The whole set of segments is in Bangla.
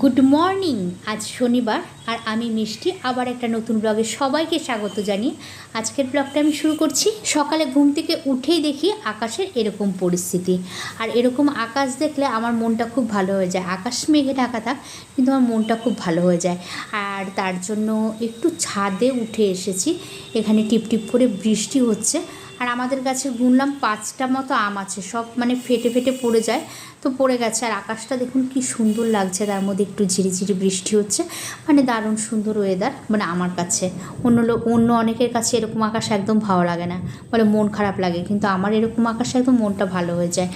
গুড মর্নিং আজ শনিবার আর আমি মিষ্টি আবার একটা নতুন ব্লগে সবাইকে স্বাগত জানিয়ে আজকের ব্লগটা আমি শুরু করছি। সকালে ঘুম থেকে উঠেই দেখি আকাশের এরকম পরিস্থিতি। আর এরকম আকাশ দেখলে আমার মনটা খুব ভালো হয়ে যায়। আকাশ মেঘে ঢাকা থাক, কিন্তু আমার মনটা খুব ভালো হয়ে যায়। আর তার জন্য একটু ছাদে উঠে এসেছি। এখানে টিপ টিপ করে বৃষ্টি হচ্ছে। আর আমাদের গাছে গুনলাম পাঁচটা মতো আম আছে, সব মানে ফেটে ফেটে পড়ে যায়, তো পড়ে গেছে। আর আকাশটা দেখুন কি সুন্দর লাগছে, তার মধ্যে একটু ঝিরিঝিরি বৃষ্টি হচ্ছে মানে দারুণ সুন্দর ওয়েদার মানে আমার কাছে। অন্য লোক অন্য অনেকের কাছে এরকম আকাশ একদম ভালো লাগে না, বলে মন খারাপ লাগে, কিন্তু আমার এরকম আকাশে একদম মনটা ভালো হয়ে যায়।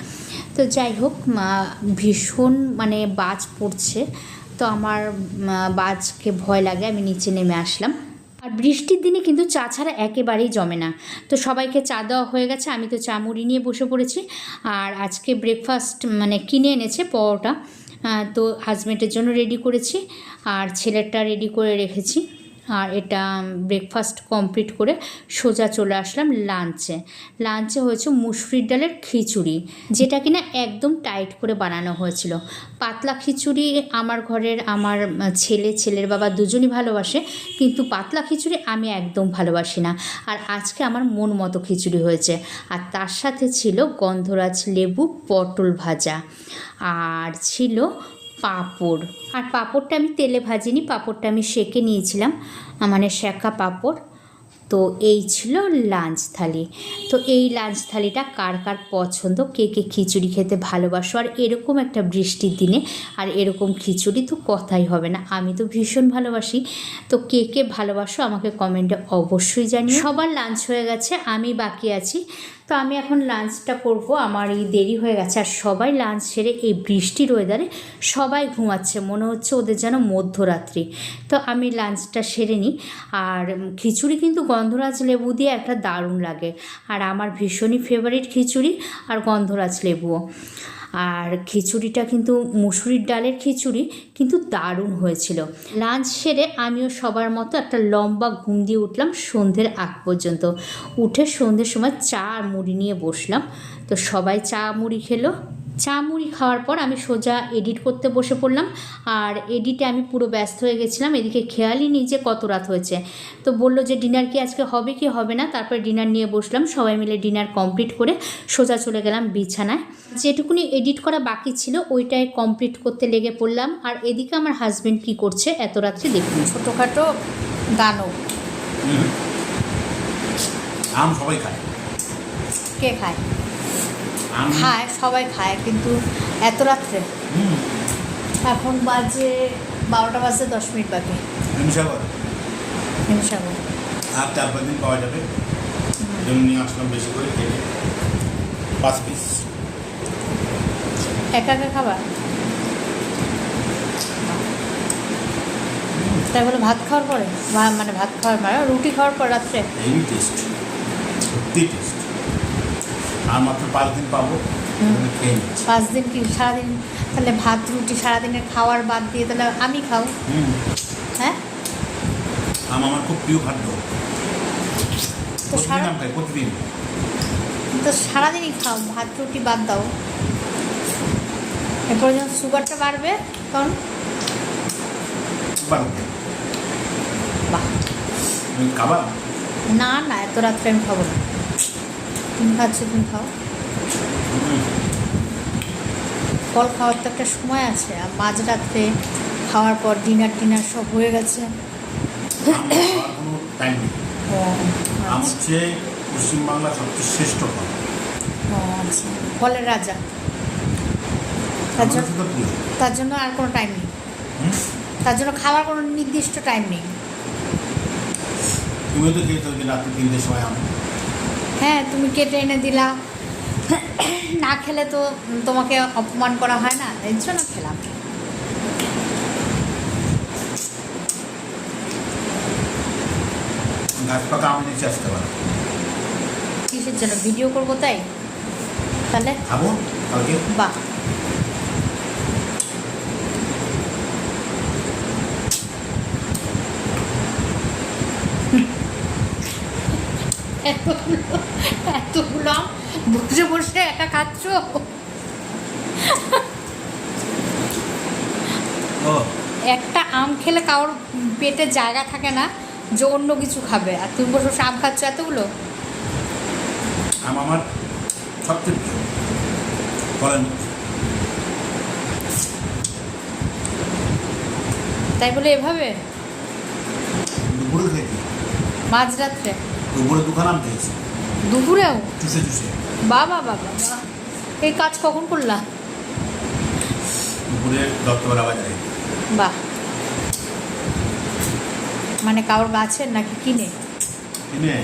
তো যাই হোক ভীষণ মানে বাজ পড়ছে, তো আমার বাজকে ভয় লাগে, আমি নিচে নেমে আসলাম। আর বৃষ্টির দিনে কিন্তু চা ছাড়া একেবারেই জমে না। তো সবাইকে চা দেওয়া হয়ে গেছে, আমি তো চা মুড়ি নিয়ে বসে পড়েছি। আর আজকে ব্রেকফাস্ট মানে কিনে এনেছে পরোটা। তো হাজব্যান্ডের জন্য রেডি করেছি, আর ছেলেরটা রেডি করে রেখেছি। আর এটা ব্রেকফাস্ট কমপ্লিট করে সোজা চলে আসলাম লাঞ্চে লাঞ্চে হয়েছে মুসুরির ডালের খিচুড়ি, যেটা কিনা একদম টাইট করে বানানো হয়েছিল। পাতলা খিচুড়ি আমার ঘরের, আমার ছেলে, ছেলের বাবা দুজনই ভালোবাসে, কিন্তু পাতলা খিচুড়ি আমি একদম ভালোবাসি না। আর আজকে আমার মন মতো খিচুড়ি হয়েছে। আর তার সাথে ছিল গন্ধরাজ লেবু পটল ভাজা। আর ছিল পাঁপড়। আর পাঁপড়টা আমি তেলে ভাজিনি, পাঁপড়টা আমি সেকে নিয়েছিলাম মানে শেখা পাঁপড়। তো এই ছিল লাঞ্চ থালি। তো এই লাঞ্চ থালিটা কার কার পছন্দ, কে কে খিচুড়ি খেতে ভালোবাসো, আর এরকম একটা বৃষ্টির দিনে, আর এরকম খিচুড়ি তো কথাই হবে না, আমি তো ভীষণ ভালোবাসি। তো কে কে ভালোবাসো আমাকে কমেন্টে অবশ্যই জানিও। সবার লাঞ্চ হয়ে গেছে, আমি বাকি আছি। তো আমি এখন লাঞ্চটা করব। আমার এই দেরি হয়ে গেছে আর সবাই লাঞ্চ সেরে এই বৃষ্টির ওয়েদারে সবাই ঘুমাচ্ছে। মনে হচ্ছে ওদের যেন মধ্যরাত্রি। তো আমি লাঞ্চটা সেরে নিই। আর খিচুড়ি কিন্তু গন্ধরাজ লেবু দিয়ে একটা দারুণ লাগে। আর আমার ভীষণই ফেভারিট খিচুড়ি আর গন্ধরাজ লেবুও। আর খিচুড়িটা কিন্তু মুসুরির ডালের খিচুড়ি, কিন্তু দারুণ হয়েছিল। লাঞ্চ সেরে আমিও সবার মতো একটা লম্বা ঘুম দিয়ে উঠলাম সন্ধ্যের আগ পর্যন্ত। উঠে সন্ধ্যের সময় চা আর মুড়ি নিয়ে বসলাম। তো সবাই চা মুড়ি খেলো। চা মুড়ি খাওয়ার পর আমি সোজা এডিট করতে বসে পড়লাম। আর এডিটে আমি পুরো ব্যস্ত হয়ে গেছিলাম। এদিকে খেয়ালই নেই যে কত রাত হয়েছে। তো বলল যে ডিনার কি আজকে হবে কি হবে না? তারপরে ডিনার নিয়ে বসলাম। সবাই মিলে ডিনার কমপ্লিট করে সোজা চলে গেলাম বিছানায়। যেটুকুনি এডিট করা বাকি ছিল ওইটাই কমপ্লিট করতে লেগে পড়লাম। আর এদিকে আমার হাজবেন্ড কি করছে এত রাত্রে দেখুন। ছোটোখাটো দানব। আম সবাই খায়। কে খায়? খায় সবাই খায় কিন্তু এত রাত্রে? এখন বাজে বারোটা বাজতে দশ মিনিট বাকি। হিমসাগর? হিমসাগর। আর চার পাঁচ দিন পাওয়া যাবে? জন্য নিয়ে আসলাম বেশি করে কেটে। পাঁচ পিস একা একা খাবার তাই বলে ভাত খাওয়ার পরে? মানে ভাত খাওয়ার পরে রুটি খাওয়ার পর রাত্রে? টেস্ট টেস্ট আর মাত্র পাঁচ দিন পাবো। পাঁচ দিন কি? সারাদিন? তাহলে ভাত রুটি সারাদিনের খাওয়ার বাদ দিয়ে তাহলে আমি খাও। হ্যাঁ? আম আমার খুব প্রিয় খাদ্য। তো প্রতিদিন সারা প্রতিদিন। তো সারাদিনই খাও ভাত রুটি বাদ দাও। এরপরে যখন সুগারটা বাড়বে তখন? বাহ। খাবার না না এত রাত্রে আমি খাব না। তুমি খাচ্ছ তুমি খাও। ফল খাওয়ার তো একটা সময় আছে আর মাঝরাত্রে খাওয়ার পর ডিনার টিনার সব হয়ে গেছে। আম আচ্ছা। হচ্ছে পশ্চিমবাংলার সবচেয়ে শ্রেষ্ঠ ফল। ও আচ্ছা। ফলের রাজা। তার জন্য তার জন্য আর কোনো টাইম নেই। তার জন্য খাওয়ার কোনো নির্দিষ্ট টাইম নেই। তুমিও তো খেয়েছো যে রাত্রি তিনটের সময় আম হ্যাঁ তুমি কেটে এনে দিলা। না খেলে তো তোমাকে অপমান করা হয় না এর জন্য খেলাম। কিসের জন্য? ভিডিও করব তাই? তাহলে? বাহ। এতগুলো এতগুলো বসে বসে একা খাচ্ছ? একটা আম খেলে কারোর পেটে জায়গা থাকে না যে অন্য কিছু খাবে। আর তুমি বসে বসে আম খাচ্ছ এতগুলো? আম আমার সবচেয়ে। তাই বলে এভাবে? মাঝরাত্রে? দুপুরে দুখান আম খেয়েছি দুপুরেও? চুষে চুষে। বাবা বাবা এই কাজ কখন করলা? দুপুরে দত্তবেলা বাজারে বাহ। মানে কারোর গাছের নাকি কিনে? কিনে।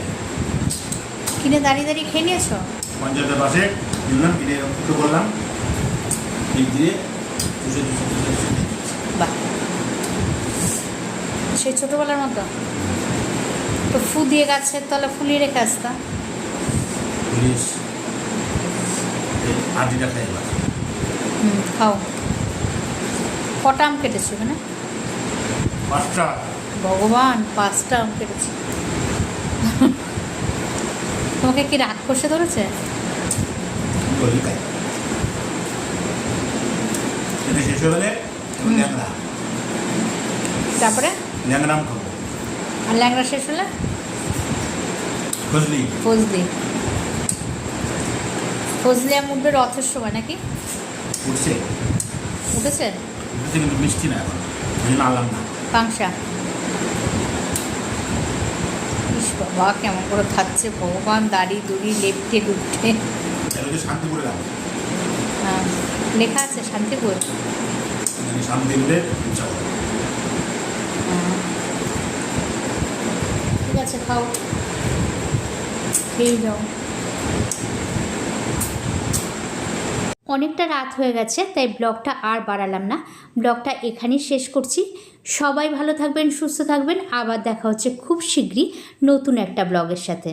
কিনে দাঁড়িয়ে দাঁড়িয়ে খেয়ে নিয়েছো? পঞ্চায়েতের পাশে কিনলাম কিনে একটু বললাম ঠিক দিয়ে চুষে চুষে চুষে। বাহ। সেই ছোটোবেলার মতো। তো ফু দিয়ে গাছের তলা ফুলিয়ে রেখে আসতা পুলিশ এই আটিটা খাই এবার। হুম খাও। কটা আম কেটেছো এখানে? পাঁচটা। ভগবান পাঁচটা আম কেটেছি। তোমাকে কি রাগ কষে ধরেছে তারপরে? আম খাব। আর ল্যাংড়া শেষ হলে? বুঝলি ফজলি। ফজলি আম উঠবে রথের সময় নাকি? উঠছে। উঠেছে? উঠেছে কিন্তু মিষ্টি না এখন। আনলাম না। পাংশা। ইস বাবা কেমন করে খাচ্ছে ভগবান দাড়ি দুড়ি লেপটে ডুবটে শান্তিপুরে হ্যাঁ, লেখা আছে শান্তিপুর? শান্তিপুরে আছে, খাও। খেয়ে যাও। অনেকটা রাত হয়ে গেছে, তাই ব্লগটা আর বাড়ালাম না। ব্লগটা এখানেই শেষ করছি। সবাই ভালো থাকবেন, সুস্থ থাকবেন। আবার দেখা হচ্ছে খুব শীঘ্রই নতুন একটা ব্লগের সাথে।